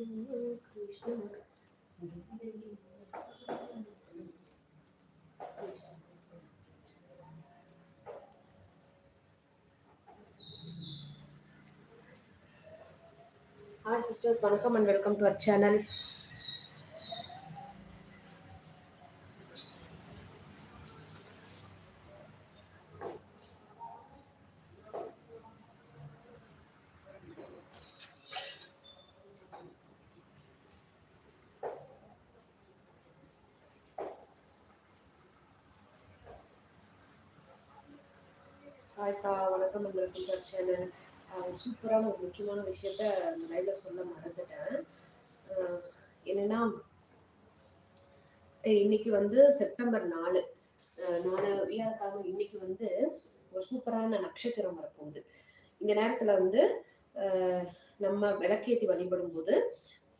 Hi sisters வணக்கம் and welcome to our channel ஹாய்க்கா வணக்கம் உங்களுக்கு வெல்கம் சேனல் சூப்பரான ஒரு முக்கியமான விஷயத்த அந்த லைவ்ல சொல்ல மறந்துட்டேன். என்னன்னா இன்னைக்கு வந்து செப்டம்பர் நாலு. நாலு வியாழக்கிழமை இன்னைக்கு வந்து ஒரு சூப்பரான நட்சத்திரம் வரப்போகுது. இந்த நேரத்துல வந்து நம்ம விளக்கேத்தி வழிபடும் போது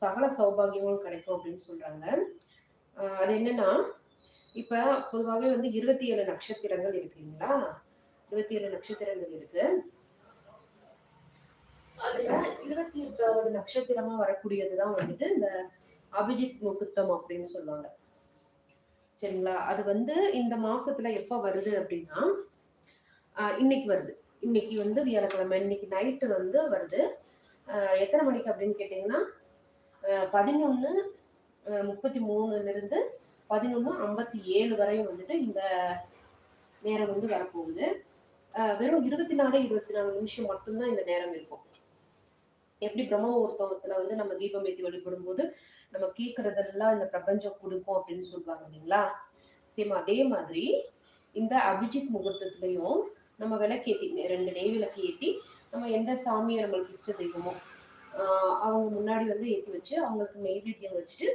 சகல சௌபாகியங்களும் கிடைக்கும் அப்படின்னு சொல்றாங்க. அது என்னன்னா இப்ப பொதுவாகவே வந்து இருபத்தி ஏழு நட்சத்திரங்கள் இருக்குங்களா இருபத்தி ஏழு நட்சத்திரங்கள் இருக்கு. அதுல இருபத்தி எட்டாவது நட்சத்திரமா வரக்கூடியதுதான் வந்துட்டு இந்த அபிஜித் முகுத்தம் அப்படின்னு சொல்லுவாங்க. சரிங்களா? அது வந்து இந்த மாசத்துல எப்ப வருது அப்படின்னா இன்னைக்கு வருது. இன்னைக்கு வந்து வியாழக்கிழமை இன்னைக்கு நைட்டு வந்து வருது. எத்தனை மணிக்கு அப்படின்னு கேட்டீங்கன்னா பதினொன்னு முப்பத்தி மூணுல இருந்து பதினொன்னு ஐம்பத்தி ஏழு வரையும் வந்துட்டு இந்த நேரம் வந்து வரப்போகுது. வெறும் இருபத்தி நாலு இருபத்தி நாலு நிமிஷம் மட்டும்தான் இந்த நேரம் இருக்கும். எப்படி பிரம்ம முகூர்த்தத்துல வந்து நம்ம தீபம் ஏற்றி வழிபடும் போது நம்ம கேட்கறதெல்லாம் இந்த பிரபஞ்சம் கொடுக்கும் அப்படின்னு சொல்லுவாங்க இல்லைங்களா? சேம் அதே மாதிரி இந்த அபிஜித் முகூர்த்தத்துலயும் நம்ம விளக்கேத்தி ரெண்டு நெய் விளக்கு ஏத்தி நம்ம எந்த சாமியை நம்மளுக்கு இஷ்ட தெய்வமோ அவங்க முன்னாடி வந்து ஏத்தி வச்சு அவங்களுக்கு நெய்வேத்தியம் வச்சுட்டு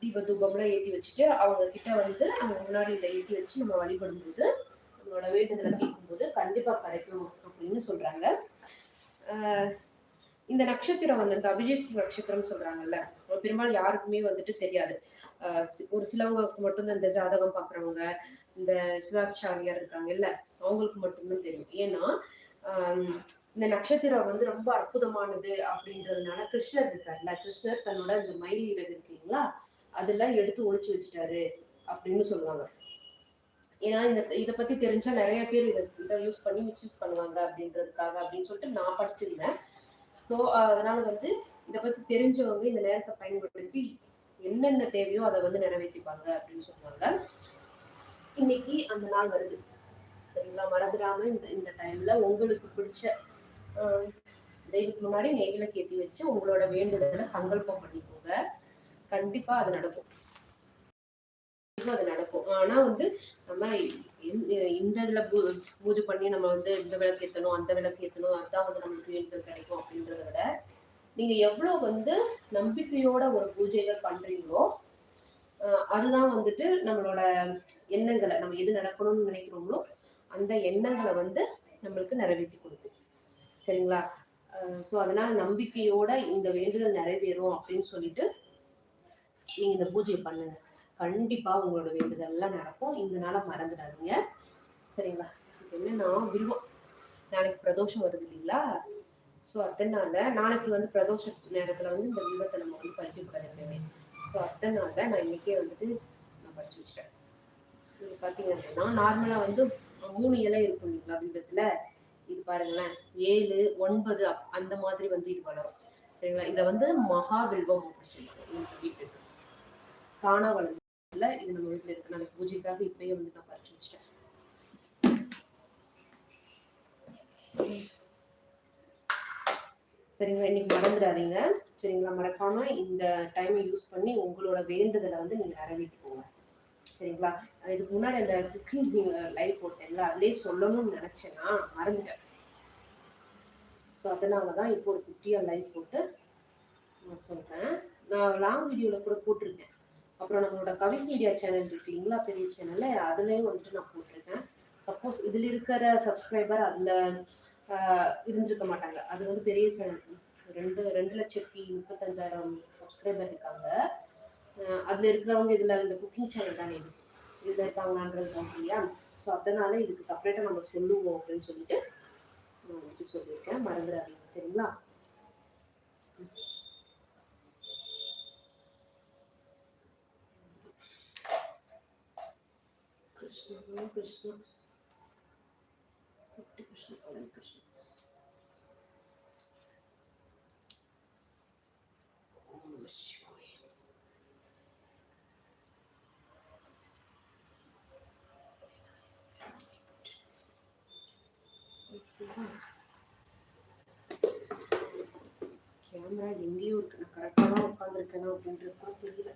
தீப தூபம்லாம் ஏத்தி வச்சுட்டு அவங்க கிட்ட வந்து அவங்க முன்னாடி இதை ஏத்தி வச்சு நம்ம வழிபடும் நம்மளோட வேண்டுதலை கேட்கும்போது கண்டிப்பா கிடைக்கும் அப்படின்னு சொல்றாங்க. ஆஹ் இந்த நட்சத்திரம் வந்து இந்த அபிஜித் நட்சத்திரம் சொல்றாங்கல்ல. பெரும்பாலும் யாருக்குமே வந்துட்டு தெரியாது. ஒரு சிலவங்களுக்கு மட்டும்தான் இந்த ஜாதகம் பாக்குறவங்க இந்த சிவாச்சாரியார் இருக்காங்க இல்ல அவங்களுக்கு மட்டும்தான் தெரியும். ஏன்னா ஆஹ் இந்த நட்சத்திரம் வந்து ரொம்ப அற்புதமானது அப்படின்றதுனால கிருஷ்ணர் இருக்காருல்ல. கிருஷ்ணர் தன்னோட இந்த மயில் இருக்கு இருக்கீங்களா? அதெல்லாம் எடுத்து ஒழிச்சு வச்சுட்டாரு அப்படின்னு சொல்லுவாங்க. ஏன்னா இந்த இதை பத்தி தெரிஞ்சா நிறைய பேர் இதை இதை யூஸ் பண்ணி மிஸ்யூஸ் பண்ணுவாங்க அப்படின்றதுக்காக அப்படின்னு சொல்லிட்டு நான் படிச்சிருந்தேன். ஸோ அதனால வந்து இதை பத்தி தெரிஞ்சவங்க இந்த நேரத்தை பயன்படுத்தி என்னென்ன தேவையோ அதை வந்து நிறைவேற்றிப்பாங்க அப்படின்னு சொல்லுவாங்க இன்னைக்கு அந்த நாள் வருது. சரிங்களா? மறந்துடாம இந்த இந்த டைம்ல உங்களுக்கு பிடிச்ச தெய்வத்துக்கு முன்னாடி நெய்விளக்கு ஏற்றி வச்சு உங்களோட வேண்டுதலை சங்கல்பம் பண்ணிக்கோங்க. கண்டிப்பா அது நடக்கும். அது நடக்கும். ஆனா வந்து நம்ம இந்த- இந்த இதுல பூ- பூஜை பண்ணி நம்ம வந்து இந்த விளக்கு ஏத்தணும் அந்த விளக்கு ஏத்தணும் அதான் வந்து நம்மளுக்கு வேண்டுதல் கிடைக்கும் அப்படின்றத விட நீங்க எவ்வளவு வந்து நம்பிக்கையோட ஒரு பூஜைகள் பண்றீங்களோ அதுதான் வந்துட்டு நம்மளோட எண்ணங்களை நம்ம எது நடக்கணும்னு நினைக்கிறோங்களோ அந்த எண்ணங்களை வந்து நம்மளுக்கு நிறைவேற்றி கொடுக்கும் சரிங்களா? ஸோ அதனால நம்பிக்கையோட இந்த வேண்டுதல் நிறைவேறும் அப்படின்னு சொல்லிட்டு நீங்க இந்த பூஜையை பண்ணுங்க. கண்டிப்பா உங்களோட வேண்டுதல் எல்லாம் நடக்கும். இந்த நாளை மறந்துடாதீங்க. சரிங்களா? என்ன என்னன்னா வில்வம் நாளைக்கு பிரதோஷம் வருது இல்லைங்களா? ஸோ அதனால நாளைக்கு வந்து பிரதோஷ நேரத்துல வந்து இந்த வில்வத்தை நம்ம வந்து பறிக்க கூடாது எப்பயுமே. ஸோ அதனால நான் இன்னைக்கே வந்துட்டு நான் பறிச்சு வச்சிட்டேன். நீங்க பாத்தீங்க அப்படின்னா நார்மலா வந்து மூணு இலை இருக்கும் இல்லைங்களா வில்வத்துல? இது பாருங்களேன். ஏழு ஒன்பது அந்த மாதிரி வந்து இது வளரும். சரிங்களா? இதை வந்து மகா வில்வம் அப்படின்னு சொல்லுவாங்க. வீட்டுக்கு. தானா வளர்ந்து இது நம்ம வீட்டுல இருக்கு நாளைக்கு பூஜைக்காக இப்பயே வந்து நான் பறிச்சு வச்சிட்டேன். சரிங்களா இன்னைக்கு மறந்துடாதீங்க. சரிங்களா மறக்காம இந்த டைமை யூஸ் பண்ணி உங்களோட வேண்டுதலை வந்து நீங்க நிறைவேற்றிக்கோங்க. சரிங்களா இதுக்கு முன்னாடி அந்த குக்கிங் லைவ் போட்டேன்ல அதுலயே சொல்லணும்னு நினைச்சேன்னா மறந்துட்டேன். ஸோ அதனால தான் இப்போ ஒரு குட்டியாக லைவ் போட்டு நான் சொல்றேன். நான் லாங் வீடியோவில் கூட போட்டிருக்கேன். அப்புறம் நம்மளோட கவிஸ் மீடியா சேனல் இருக்கு இல்லைங்களா பெரிய சேனல்ல அதுலயும் வந்துட்டு நான் போட்டிருக்கேன். சப்போஸ் இதுல இருக்கிற சப்ஸ்கிரைபர் அதுல இருந்திருக்க மாட்டாங்க. அது வந்து பெரிய சேனல். ரெண்டு ரெண்டு லட்சத்தி முப்பத்தஞ்சாயிரம் சப்ஸ்கிரைபர் இருக்காங்க. அதுல இருக்கிறவங்க இதுல இந்த குக்கிங் சேனல் தானே இது? இதுல இருப்பாங்களான்றது தான் இல்லையா ஸோ அதனால இதுக்கு செப்பரேட்டா நம்ம சொல்லுவோம் அப்படின்னு சொல்லிட்டு நான் வந்துட்டு சொல்லியிருக்கேன். மறந்துடாதீங்க. சரிங்களா? கிருஷ்ணா ஹரே கிருஷ்ணா. ஹரே கிருஷ்ணா ஹரே கிருஷ்ணா. கேமரா எங்கேயும் இருக்கு. நான் கரெக்டாக தான் உட்காந்துருக்கேனா அப்படின்றது கூட தெரியல.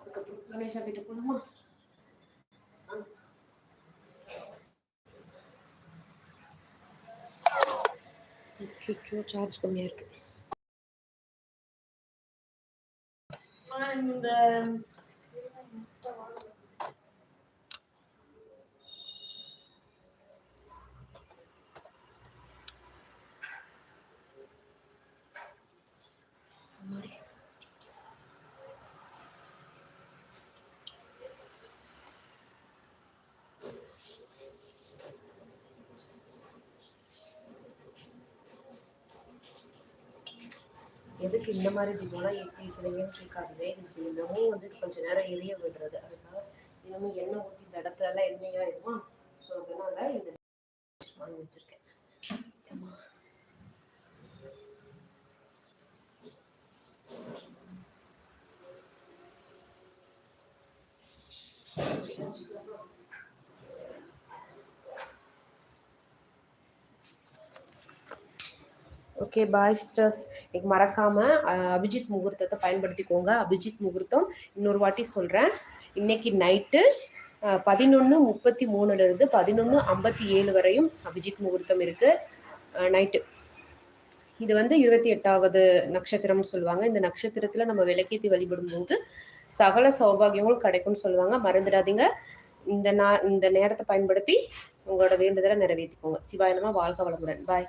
அதுக்கப்புறம் கணேஷா கிட்ட போகணுமா அச்சோ சார்ஜ் கம்மியாக இருக்கு எதுக்கு இந்த மாதிரி தினம்லாம் ஏற்றி வைக்கிறீங்கன்னு கேட்காதே இது இன்னமும் வந்து கொஞ்ச நேரம் எரிய விடுறது. அதனால இன்னமும் எண்ணெய் ஊற்றி இந்த இடத்துல எல்லாம் எண்ணெயாயிடுமா ஸோ அதனால இந்த வாங்கி வச்சிருக்கேன். you. ஓகே பாய் சிஸ்டர்ஸ் இன்னைக்கு மறக்காமல் அபிஜித் முகூர்த்தத்தை பயன்படுத்திக்கோங்க. அபிஜித் முகூர்த்தம் இன்னொரு வாட்டி சொல்கிறேன் இன்னைக்கு நைட்டு பதினொன்று முப்பத்தி மூணுலேருந்து பதினொன்று ஐம்பத்தி ஏழு வரையும் அபிஜித் முகூர்த்தம் இருக்குது நைட்டு இது வந்து இருபத்தி எட்டாவது நட்சத்திரம்னு சொல்லுவாங்க. இந்த நட்சத்திரத்தில் நம்ம விளக்கேற்றி வழிபடும் போது சகல சௌபாகியங்களும் கிடைக்கும்னு சொல்லுவாங்க. மறந்துடாதீங்க. இந்த நா இந்த நேரத்தை பயன்படுத்தி உங்களோட வேண்டுதலை நிறைவேற்றிக்கோங்க. சிவாயனமா வாழ்க வளமுடன். பாய்